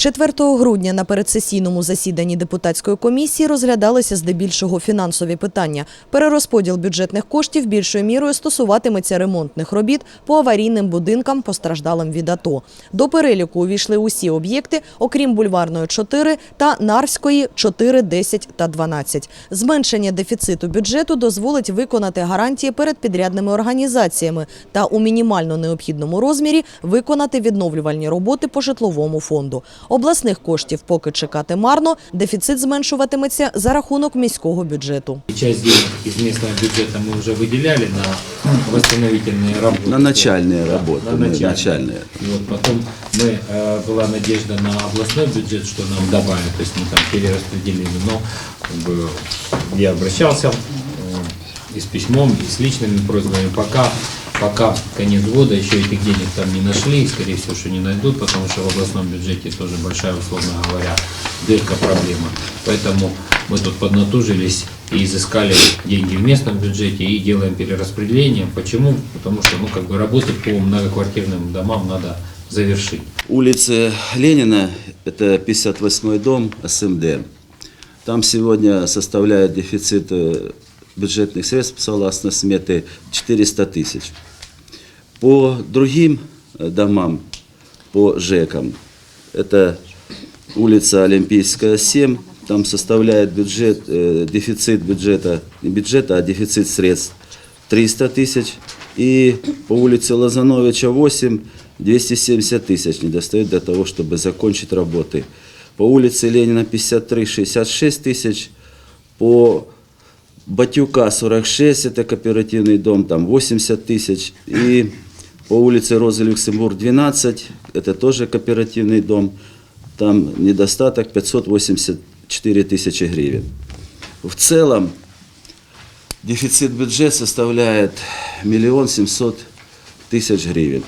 4 грудня на передсесійному засіданні депутатської комісії розглядалися здебільшого фінансові питання. Перерозподіл бюджетних коштів більшою мірою стосуватиметься ремонтних робіт по аварійним будинкам, постраждалим від АТО. До переліку увійшли усі об'єкти, окрім бульварної 4 та Нарвської 4, 10 та 12. Зменшення дефіциту бюджету дозволить виконати гарантії перед підрядними організаціями та у мінімально необхідному розмірі виконати відновлювальні роботи по житловому фонду. Обласних коштів поки чекати марно, дефіцит зменшуватиметься за рахунок міського бюджету. И Часть денег из местного бюджета мы уже выделяли на восстановительные работы. На начальные работы, На мы начальные. начальные. Вот, потом мы, э, была надежда на областной бюджет, что нам добавят, то есть мы там перераспределили. Но как бы, я обращался э, и с письмом, и с личными просьбами. Пока, пока конец года еще этих денег там не нашли, и, скорее всего, что не найдут, потому что в областном бюджете тоже большая, условно говоря, дырка проблема. Поэтому мы тут поднатужились и изыскали деньги в местном бюджете и делаем перераспределение. Почему? Потому что ну, как бы работы по многоквартирным домам надо завершить. Улица Ленина, это 58-й дом СМД. Там сегодня составляет дефицит э, бюджетных средств, согласно сметы, 400 тысяч. По другим э, домам, по ЖЭКам, это улица Олимпийская, 7, там составляет бюджет, э, дефицит бюджета, не бюджета, а дефицит средств 300 тысяч. И по улице Лозановича 8, 270 тысяч не для того, чтобы закончить работы. По улице Ленина 53, 66 тысяч. По Батюка 46, это кооперативный дом, там 80 тысяч. И по улице Розы Люксембург 12, это тоже кооперативный дом, там недостаток 584 тысячи гривен. В целом дефицит бюджета составляет миллион семьсот тысяч гривен.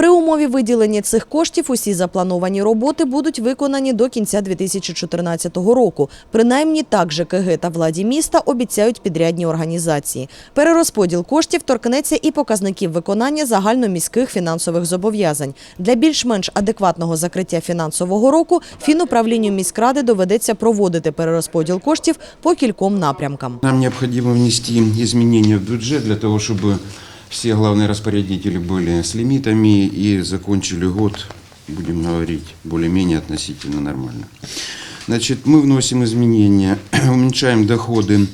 При умові виділення цих коштів усі заплановані роботи будуть виконані до кінця 2014 року. Принаймні так ЖКГ та владі міста обіцяють підрядні організації. Перерозподіл коштів торкнеться і показників виконання загальноміських фінансових зобов'язань. Для більш-менш адекватного закриття фінансового року фінуправлінню міськради доведеться проводити перерозподіл коштів по кільком напрямкам. Нам необходимо внести изменения в бюджет для того, чтобы все главные распорядители были с лимитами и закончили год, будем говорить, более-менее относительно нормально. Значит, мы вносим изменения, уменьшаем доходы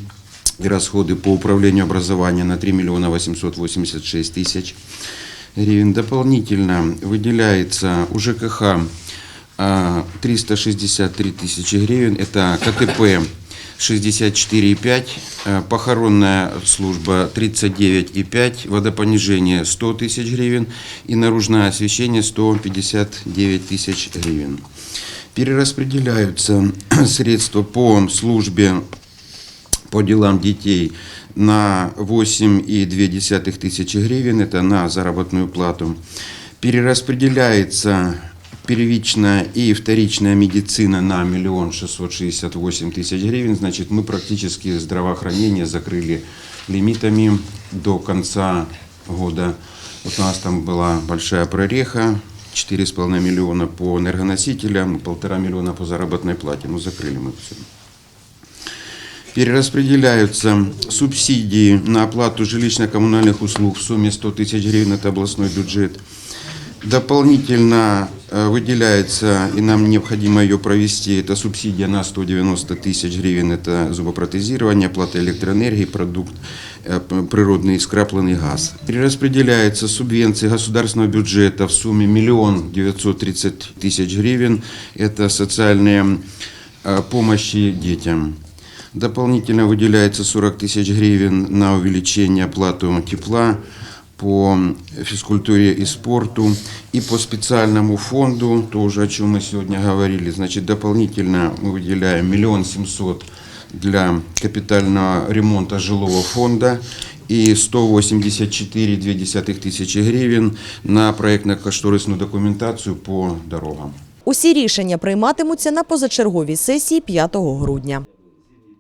и расходы по управлению образования на 3 миллиона 886 тысяч гривен. Дополнительно выделяется у ЖКХ а, 363 тысячи гривен. Это КТП 64,5, э, похоронная служба 39,5, водопонижение 100 тысяч гривен и наружное освещение 159 тысяч гривен. Перераспределяются средства по службе по делам детей на 8,2 тысячи гривен, это на заработную плату. Перераспределяется первичная и вторичная медицина на миллион шестьсот шестьдесят восемь тысяч гривен. Значит, мы практически здравоохранение закрыли лимитами до конца года. Вот у нас там была большая прореха, 4,5 миллиона по энергоносителям, полтора миллиона по заработной плате. Ну, закрыли мы все. Перераспределяются субсидии на оплату жилищно-коммунальных услуг в сумме 100 тысяч гривен, это областной бюджет. Дополнительно выделяется, и нам необходимо ее провести, это субсидия на 190 тысяч гривен, это зубопротезирование, оплата электроэнергии, продукт, э, п- природный скрапленный газ. Перераспределяются субвенции государственного бюджета в сумме миллион девятьсот тридцать тысяч гривен, это социальные э, помощи детям. Дополнительно выделяется 40 тысяч гривен на увеличение оплату тепла по физкультуре и спорту и по специальному фонду, тоже о чем мы сегодня говорили. Значит, дополнительно мы выделяем миллион семьсот для капитального ремонта жилого фонда и 184,2 тысячи гривен на проектно-кошторисную документацию по дорогам. Усі рішення прийматимуться на позачерговій сесії 5 грудня.